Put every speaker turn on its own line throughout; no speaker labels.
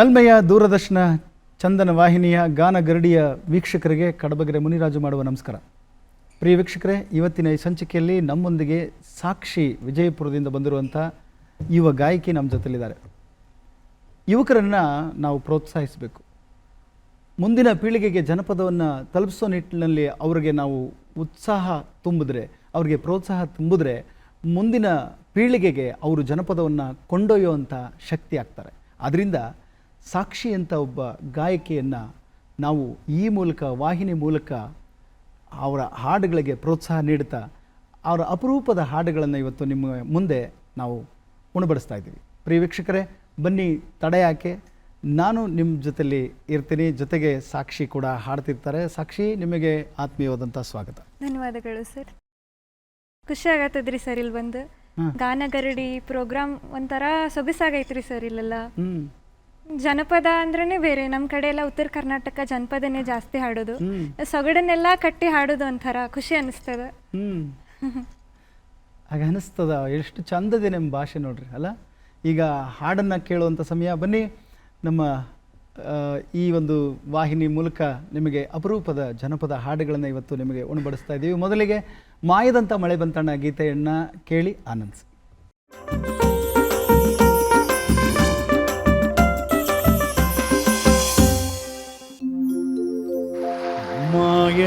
ನಲ್ಮೆಯ ದೂರದರ್ಶನ ಚಂದನ ವಾಹಿನಿಯ ಗಾನ ಗರಡಿಯ ವೀಕ್ಷಕರಿಗೆ ಕಡಬಗೆರೆ ಮುನಿರಾಜು ಮಾಡುವ ನಮಸ್ಕಾರ. ಪ್ರಿಯ ವೀಕ್ಷಕರೇ, ಇವತ್ತಿನ ಈ ಸಂಚಿಕೆಯಲ್ಲಿ ನಮ್ಮೊಂದಿಗೆ ಸಾಕ್ಷಿ ವಿಜಯಪುರದಿಂದ ಬಂದಿರುವಂಥ ಯುವ ಗಾಯಕಿ ನಮ್ಮ ಜೊತೆಲಿದ್ದಾರೆ ಯುವಕರನ್ನು ನಾವು ಪ್ರೋತ್ಸಾಹಿಸಬೇಕು. ಮುಂದಿನ ಪೀಳಿಗೆಗೆ ಜನಪದವನ್ನು ತಲುಪಿಸೋ ನಿಟ್ಟಿನಲ್ಲಿ ಅವರಿಗೆ ನಾವು ಉತ್ಸಾಹ ತುಂಬಿದ್ರೆ, ಅವರಿಗೆ ಪ್ರೋತ್ಸಾಹ ತುಂಬಿದ್ರೆ ಮುಂದಿನ ಪೀಳಿಗೆಗೆ ಅವರು ಜನಪದವನ್ನು ಕೊಂಡೊಯ್ಯುವಂಥ ಶಕ್ತಿ ಆಗ್ತಾರೆ. ಅದರಿಂದ ಸಾಕ್ಷಿ ಅಂತ ಒಬ್ಬ ಗಾಯಕಿಯನ್ನು ನಾವು ಈ ಮೂಲಕ ವಾಹಿನಿ ಮೂಲಕ ಅವರ ಹಾಡುಗಳಿಗೆ ಪ್ರೋತ್ಸಾಹ ನೀಡುತ್ತಾ ಅವರ ಅಪರೂಪದ ಹಾಡುಗಳನ್ನು ಇವತ್ತು ನಿಮ್ಮ ಮುಂದೆ ನಾವು ಉಣಬಡಿಸ್ತಾ ಇದ್ದೀವಿ. ಪ್ರಿಯ ವೀಕ್ಷಕರೇ ಬನ್ನಿ ತಡೆ ಯಾಕೆ ನಾನು ನಿಮ್ಮ ಜೊತೆಯಲ್ಲಿ ಇರ್ತೀನಿ. ಜೊತೆಗೆ ಸಾಕ್ಷಿ ಕೂಡ ಹಾಡ್ತಿರ್ತಾರೆ. ಸಾಕ್ಷಿ ನಿಮಗೆ ಆತ್ಮೀಯವಾದಂಥ ಸ್ವಾಗತ.
ಧನ್ಯವಾದಗಳು ಸರ್. ಖುಷಿ ಆಗತ್ತದ್ರಿ ಸರ್ ಇಲ್ಲಿ ಬಂದು. ಗಾನಗರಡಿ ಪ್ರೋಗ್ರಾಮ್ ಒಂಥರ ಸೊಗಸಾಗೈತ್ರಿ ಸರ್ ಇಲ್ಲೆಲ್ಲ. ಜನಪದ ಅಂದ್ರೇನೆ ಬೇರೆ. ನಮ್ಮ ಕಡೆ ಎಲ್ಲ ಉತ್ತರ ಕರ್ನಾಟಕ ಜನಪದನೇ ಜಾಸ್ತಿ ಹಾಡೋದು.
ಹ್ಮ್.
ಸೊಗಡನ್ನೆಲ್ಲ ಕಟ್ಟಿ ಹಾಡೋದು ಒಂಥರ ಖುಷಿ ಅನಿಸ್ತದ.
ಹ್ಞೂ ಹಾಗೆ ಅನಿಸ್ತದ. ಎಷ್ಟು ಚಂದದೆ ನಿಮ್ಮ ಭಾಷೆ ನೋಡ್ರಿ ಅಲ್ಲ? ಈಗ ಹಾಡನ್ನು ಕೇಳುವಂಥ ಸಮಯ. ಬನ್ನಿ ನಮ್ಮ ಈ ಒಂದು ವಾಹಿನಿ ಮೂಲಕ ನಿಮಗೆ ಅಪರೂಪದ ಜನಪದ ಹಾಡುಗಳನ್ನು ಇವತ್ತು ನಿಮಗೆ ಉಣಬಡಿಸ್ತಾ ಇದ್ದೀವಿ ಮೊದಲಿಗೆ ಮಾಯದಂಥ ಮಳೆ ಬಂತಣ್ಣ ಗೀತೆಯನ್ನು ಕೇಳಿ ಆನಂದಿಸಿ.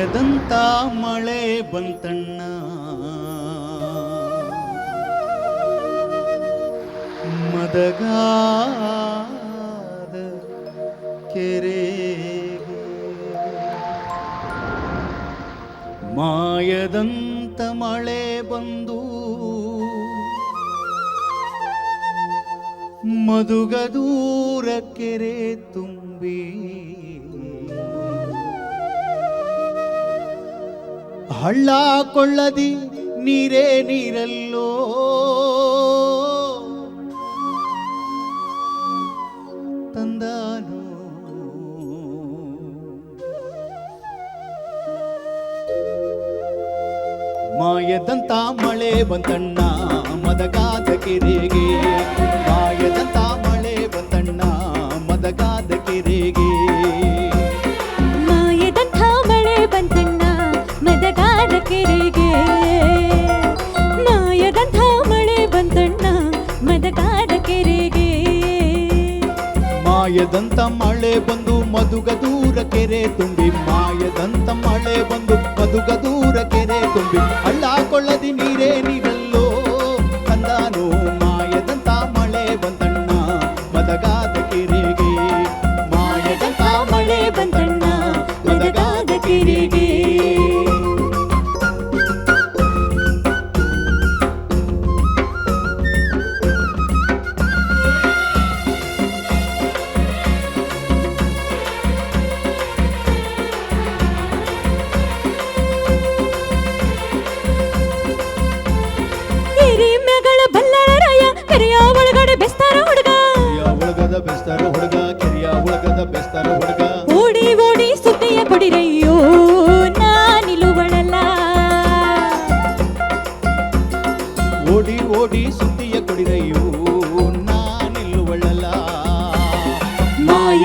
ಮಾಯದಂತ ಮಳೆ ಬಂತಣ್ಣ. ಮದಗಾದ ಕೆರೆಗೆ ಮಾಯದಂತ ಮಳೆ ಬಂದು ಮದುಗದೂರ ಕೆರೆ ತುಂಬಿ. ಹಳ್ಳ ಕೊಳ್ಳದಿ ನೀರೇ ನೀರಲ್ಲೋ. ತಂದಾನು. ಮಾಯದಂತ ಮಳೆ ಬಂತಣ್ಣ ಮದಗಾದ ಕೆರೆಗೆ. ಮಾಯದಂತ ಮಳೆ ಬಂದು ಮಧುಗದೂರ ಕೆರೆ ತುಂಬಿ ಮಾಯದಂತ ಮಳೆ ಬಂದು ಮಧುಗದೂರ ಕೆರೆ ತುಂಬಿ ಹಳ್ಳ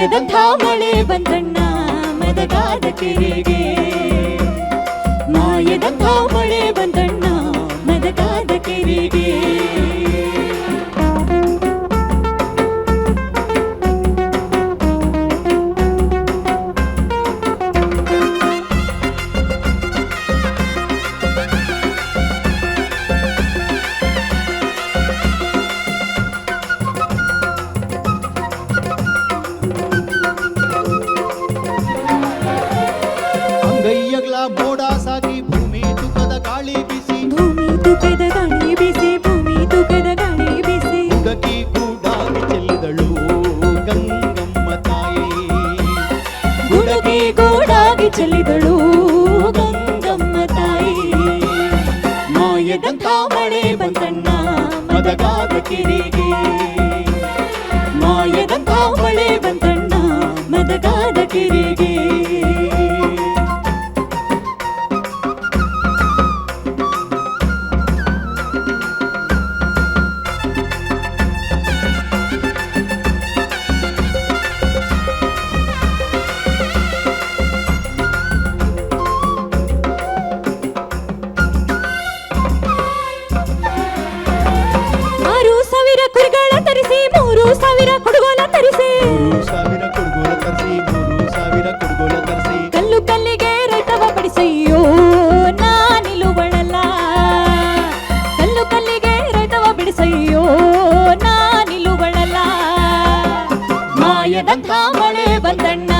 ಮಾಯದಂಥ ಮಳೆ ಬಂದಣ್ಣ ಮದಗಾದ ಕೆರೆಗೆ. ಮಾಯದಂಥ
ಚೆಲ್ಲಿದಳು ಗಂಗಮ್ಮ ತಾಯಿ. ಮಾಯದಂಥ ಮಳೆ ಬಂತಣ್ಣ.
ಮಾಯದಂಥ ಮಳೆ ಬಂದಣ್ಣ,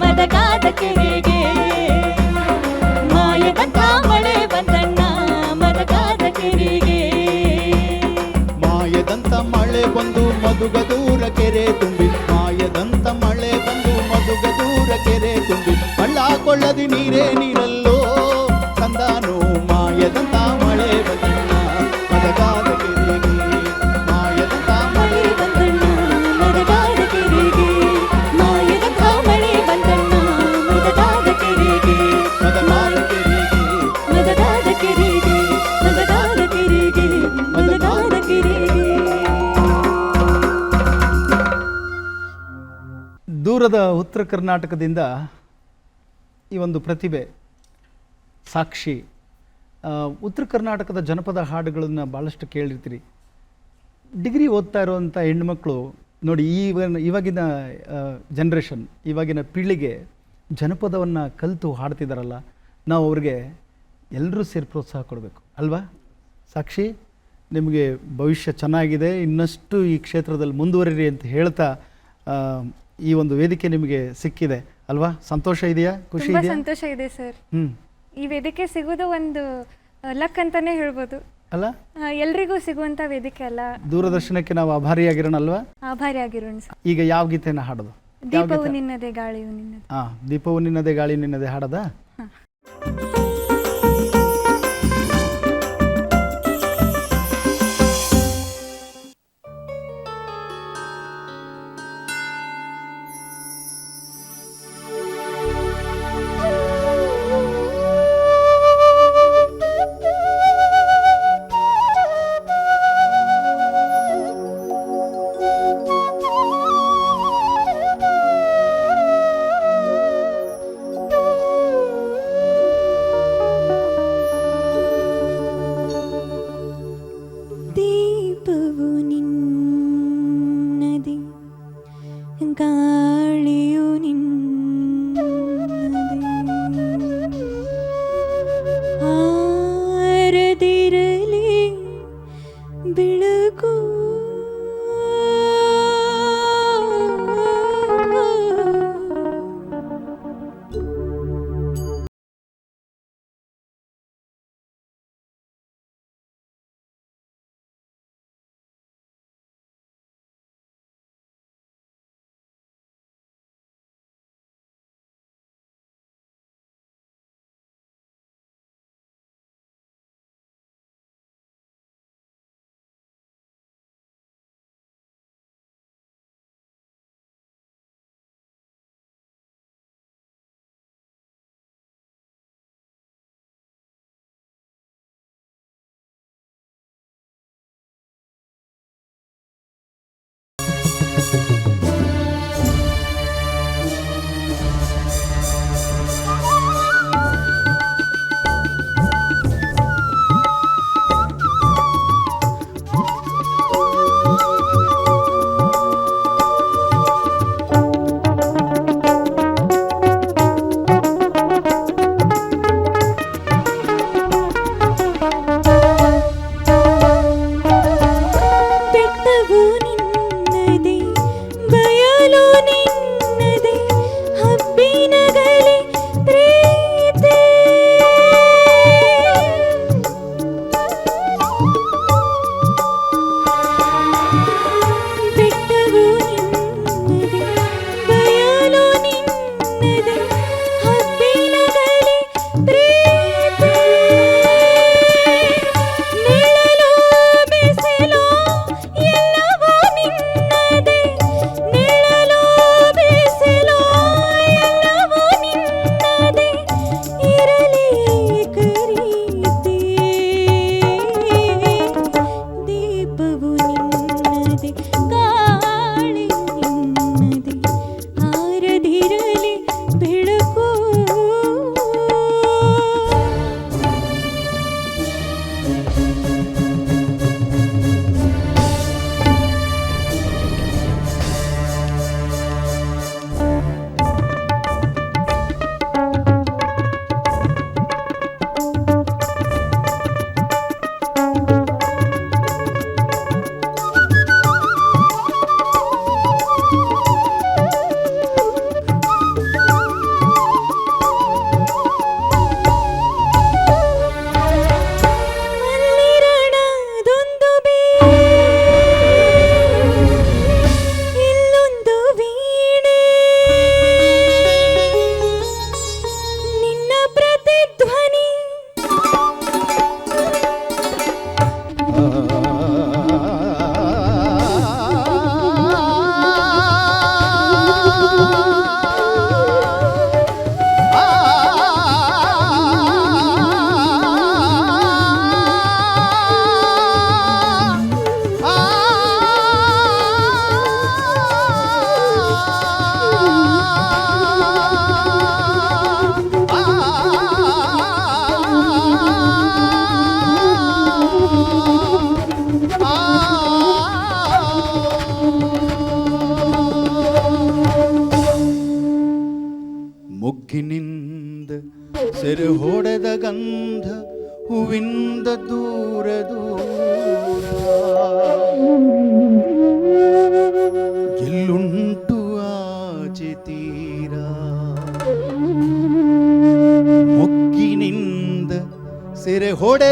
ಮದಗಾದ ಕೆರೆಗೆ. ಮಾಯದಂಥ ಮಳೆ ಬಂದಣ್ಣ, ಮದಗಾದ ಕೆರೆಗೆ.
ಮಾಯದಂತ ಮಳೆ ಬಂದು ಮಧುಗದೂರ ಕೆರೆ ತುಂಬಿ, ಮಾಯದಂತ ಮಳೆ ಬಂದು ಮಧುಗದೂರ ಕೆರೆ ತುಂಬಿ ಹಳ್ಳ ಕೊಳ್ಳದಿ ನೀರೇ ನೀರಲ್ಲೋ, ತಂದಾನು ಮಾಯದಂತ
ದೂರದ ಉತ್ತರ ಕರ್ನಾಟಕದಿಂದ ಈ ಒಂದು ಪ್ರತಿಭೆ, ಸಾಕ್ಷಿ ಉತ್ತರ ಕರ್ನಾಟಕದ ಜನಪದ ಹಾಡುಗಳನ್ನು ಭಾಳಷ್ಟು ಕೇಳಿರ್ತೀರಿ. ಡಿಗ್ರಿ ಓದ್ತಾ ಇರುವಂಥ ಹೆಣ್ಮಕ್ಳು ನೋಡಿ, ಈವನ್, ಇವಾಗಿನ ಜನ್ರೇಷನ್ ಇವಾಗಿನ ಪೀಳಿಗೆ ಜನಪದವನ್ನು ಕಲಿತು ಹಾಡ್ತಿದ್ದಾರಲ್ಲ ನಾವು ಅವ್ರಿಗೆ ಎಲ್ಲರೂ ಸೇರಿ ಪ್ರೋತ್ಸಾಹ ಕೊಡಬೇಕು, ಅಲ್ವಾ? ಸಾಕ್ಷಿ, ನಿಮಗೆ ಭವಿಷ್ಯ ಚೆನ್ನಾಗಿದೆ, ಇನ್ನಷ್ಟು ಈ ಕ್ಷೇತ್ರದಲ್ಲಿ ಮುಂದುವರಿರಿ ಅಂತ ಹೇಳ್ತಾ ಈ ಒಂದು ವೇದಿಕೆ ನಿಮಗೆ ಸಿಕ್ಕಿದೆ ಅಲ್ವಾ? ಸಂತೋಷ ಇದೆಯಾ? ಖುಷಿ
ತುಂಬಾ
ಇದೆಯಾ?
ಸಂತೋಷ ಇದೆ ಸರ್. ಈ ವೇದಿಕೆ ಸಿಗೋದು ಒಂದು ಲಕ್ ಅಂತಾನೆ ಹೇಳ್ಬೋದು.
ಅಲ್ಲ?
ಆ, ಎಲ್ರಿಗೂ ಸಿಗುವಂತ ವೇದಿಕೆ ಅಲ್ಲ.
ದೂರದರ್ಶನಕ್ಕೆ ನಾವು ಆಭಾರಿಯಾಗಿರೋಣ ಅಲ್ವಾ?
ಆಭಾರಿ ಆಗಿರೋಣ ಸರ್.
ಈಗ ಯಾವ ಗೀತೆನ ಹಾಡೋದು?
ದೀಪವು ನಿನ್ನದೇ ಗಾಳಿಯು ನಿನ್ನದೇ.
ಆ ದೀಪವು ನಿನ್ನದೇ ಗಾಳಿ ನಿನ್ನದೇ ಹಾಡದ?
ಹೂವಿಂದ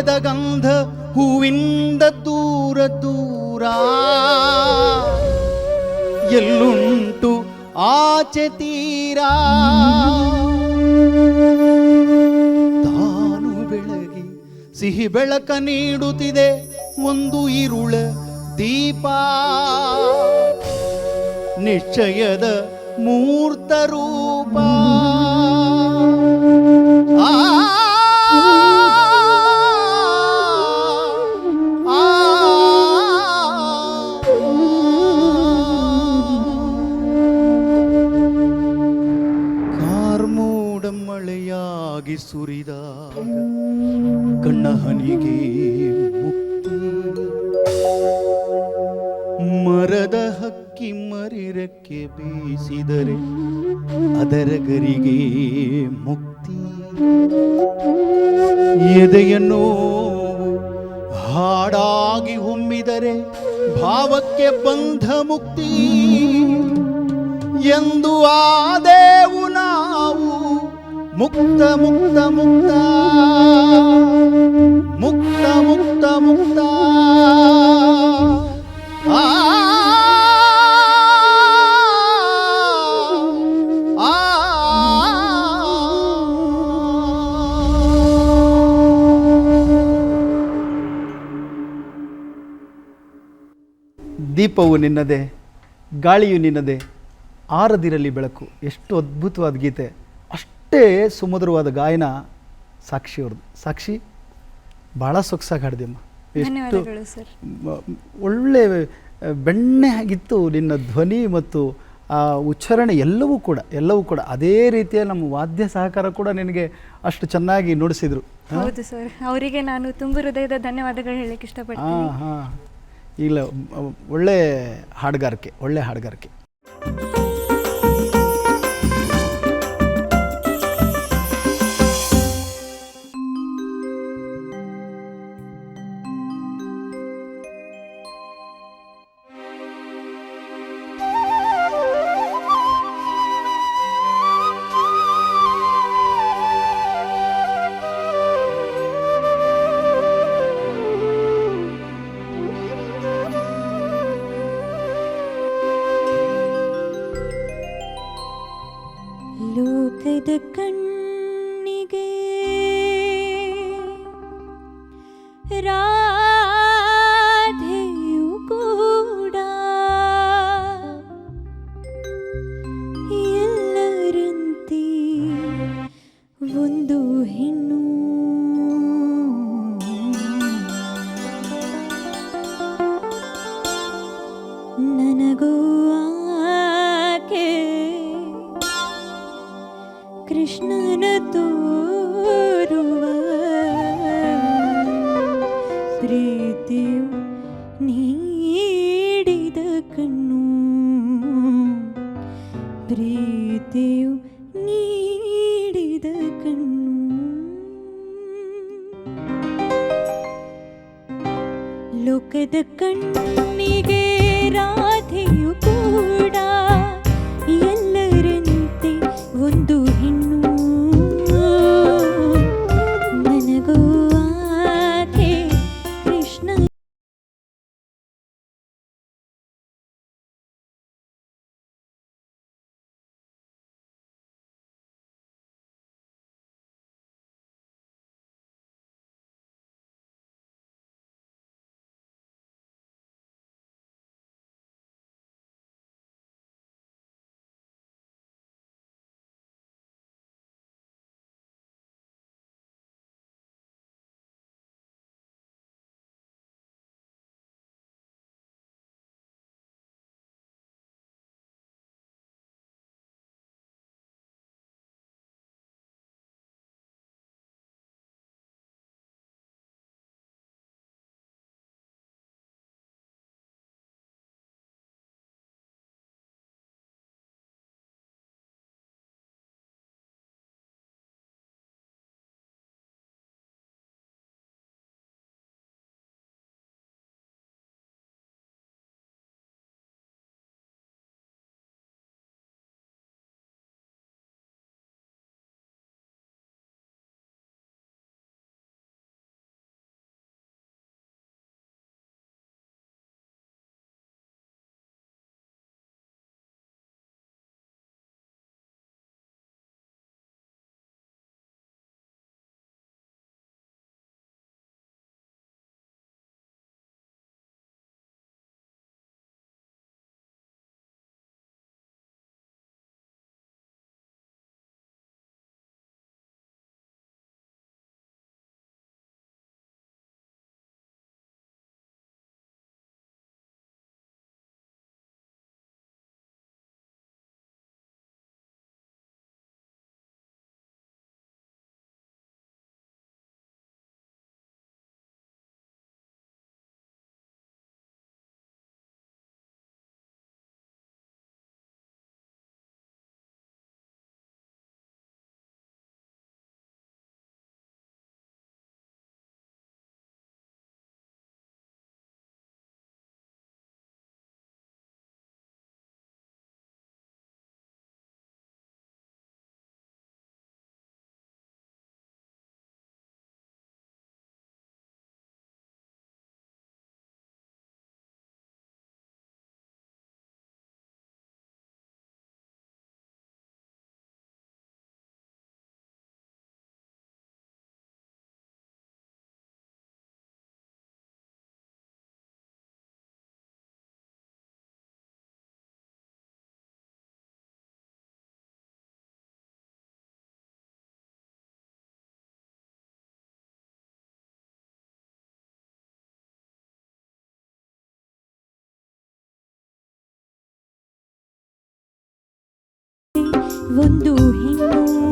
ಸೆರೆ ಗಂಧ ಹೂವಿಂದ ದೂರ ದೂರ. ಎಲ್ಲುಂಟು ಆಚೆ ತೀರ. ತಾನು ಬೆಳಗಿ ಸಿಹಿ ಬೆಳಕ ನೀಡುತ್ತಿದೆ ಒಂದು ಇರುಳ ದೀಪ. ನಿಶ್ಚಯದ ಮೂರ್ತ ರೂಪ. ಆ ಕಣ್ಣ ಹನಿಗೆ ಮುಕ್ತಿ ಮರದ ಹಕ್ಕಿ ಮರಿರಕ್ಕೆ ಬೀಸಿದರೆ ಅದರ ಗರಿಗೆ ಮುಕ್ತಿ. ಎದೆಯನ್ನು ಹಾಡಾಗಿ ಹೊಮ್ಮಿದರೆ ಭಾವಕ್ಕೆ ಬಂಧ ಮುಕ್ತಿ. ಎಂದು ನಾವು ಮುಕ್ತ ಮುಕ್ತ ಮುಕ್ತ ಮುಕ್ತ ಮುಕ್ತ ಮುಕ್ತ ಆ
ದೀಪವು ನಿನ್ನದೇ ಗಾಳಿಯು ನಿನ್ನದೇ ಆರದಿರಲಿ ಬೆಳಕು ಎಷ್ಟು ಅದ್ಭುತವಾದ ಗೀತೆ ಅಷ್ಟೇ ಸುಮಧುರವಾದ ಗಾಯನ ಸಾಕ್ಷಿಯವ್ರದ್ದು ಸಾಕ್ಷಿ ಭಾಳ ಸೊಗಸಾಗಿ ಹಾಡಿದೆಮ್ಮ ಎಷ್ಟು ಒಳ್ಳೆ ಬೆಣ್ಣೆ ಆಗಿತ್ತು ನಿನ್ನ ಧ್ವನಿ ಮತ್ತು ಆ ಉಚ್ಚಾರಣೆ ಎಲ್ಲವೂ ಕೂಡ ಎಲ್ಲವೂ ಕೂಡ. ಅದೇ ರೀತಿಯ ನಮ್ಮ ವಾದ್ಯ ಸಹಕಾರ ಕೂಡ ನಿನಗೆ ಅಷ್ಟು ಚೆನ್ನಾಗಿ ನುಡಿಸಿದ್ರು.
ಹೌದು ಸರ್. ಅವರಿಗೆ ನಾನು ತುಂಬ ಹೃದಯದ ಧನ್ಯವಾದಗಳು ಹೇಳಕ್ಕೆ
ಹಾಂ
ಇಷ್ಟಪಡ್ತೀನಿ
ಹಾಂ. ಇಲ್ಲ ಒಳ್ಳೆ ಹಾಡುಗಾರಿಕೆ ಒಳ್ಳೆ ಹಾಡುಗಾರಿಕೆ.
ക്രീത്യം നീടിത കണ്ണു ಒಂದು ಹೆಣ್ಣು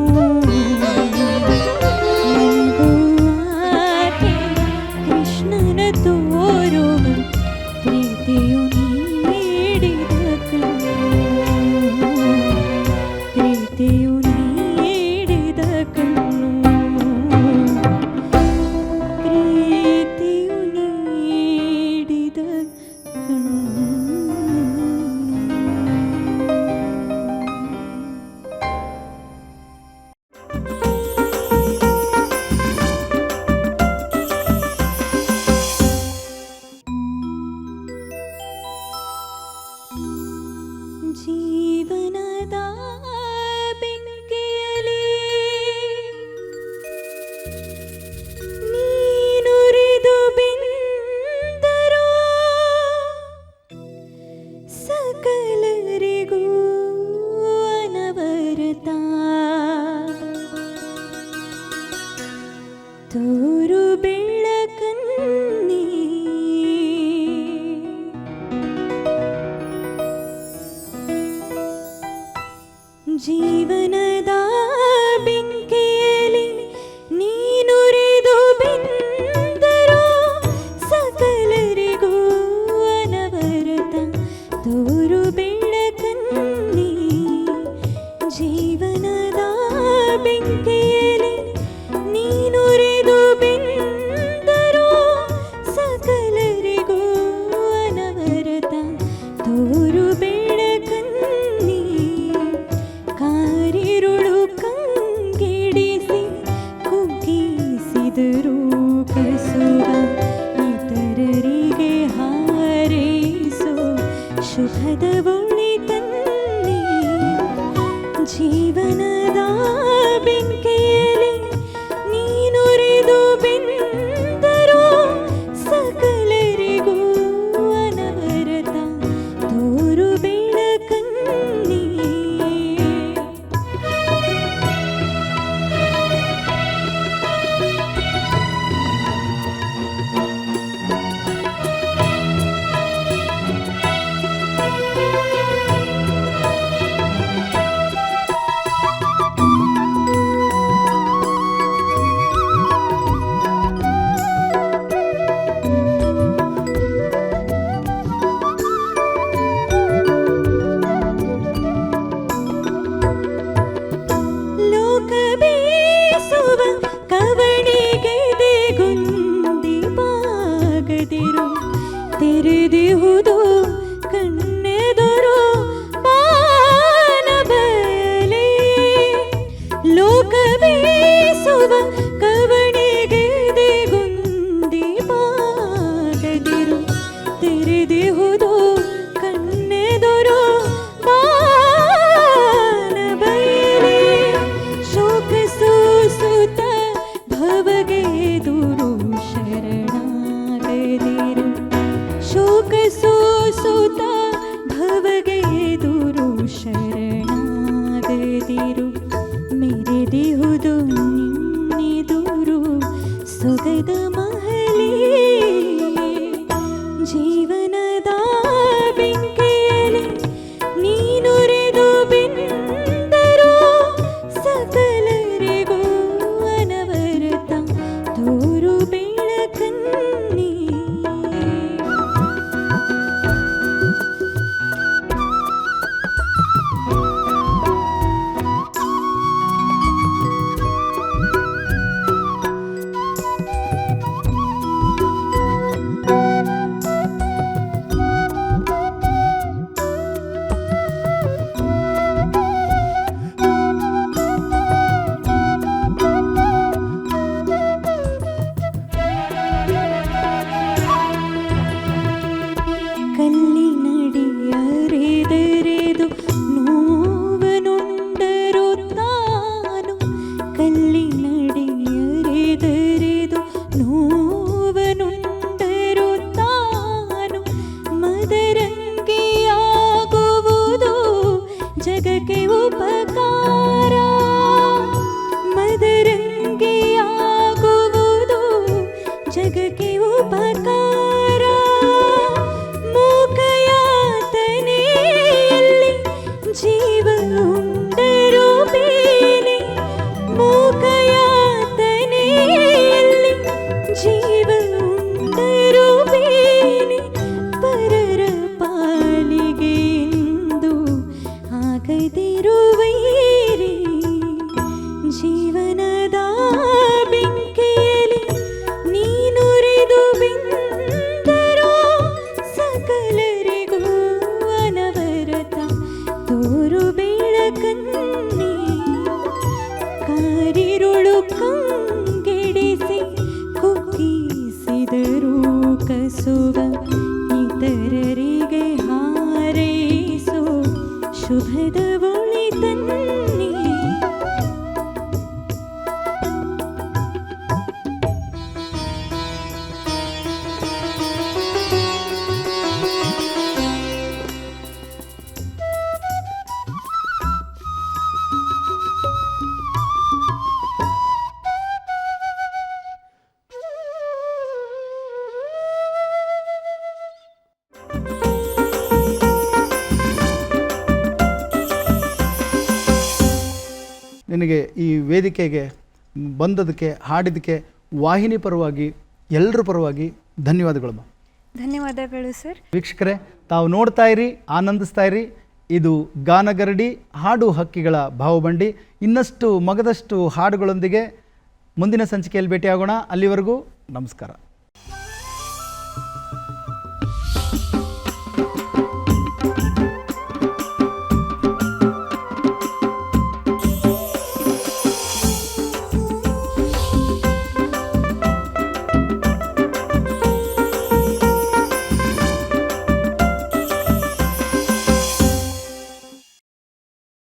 হুদু
ನಿನಗೆ ಈ ವೇದಿಕೆಗೆ ಬಂದದಕ್ಕೆ ಹಾಡಿದಕ್ಕೆ ವಾಹಿನಿ ಪರವಾಗಿ ಎಲ್ಲರ ಪರವಾಗಿ ಧನ್ಯವಾದಗಳು
ಧನ್ಯವಾದಗಳು ಸರ್.
ವೀಕ್ಷಕರೇ ತಾವು ನೋಡ್ತಾ ಇರಿ ಆನಂದಿಸ್ತಾ ಇರಿ. ಇದು ಗಾನಗರಡಿ ಹಾಡು ಹಕ್ಕಿಗಳ ಭಾವಬಂಡಿ ಇನ್ನಷ್ಟು ಮಗದಷ್ಟು ಹಾಡುಗಳೊಂದಿಗೆ ಮುಂದಿನ ಸಂಚಿಕೆಯಲ್ಲಿ ಭೇಟಿಯಾಗೋಣ. ಅಲ್ಲಿವರೆಗೂ ನಮಸ್ಕಾರ.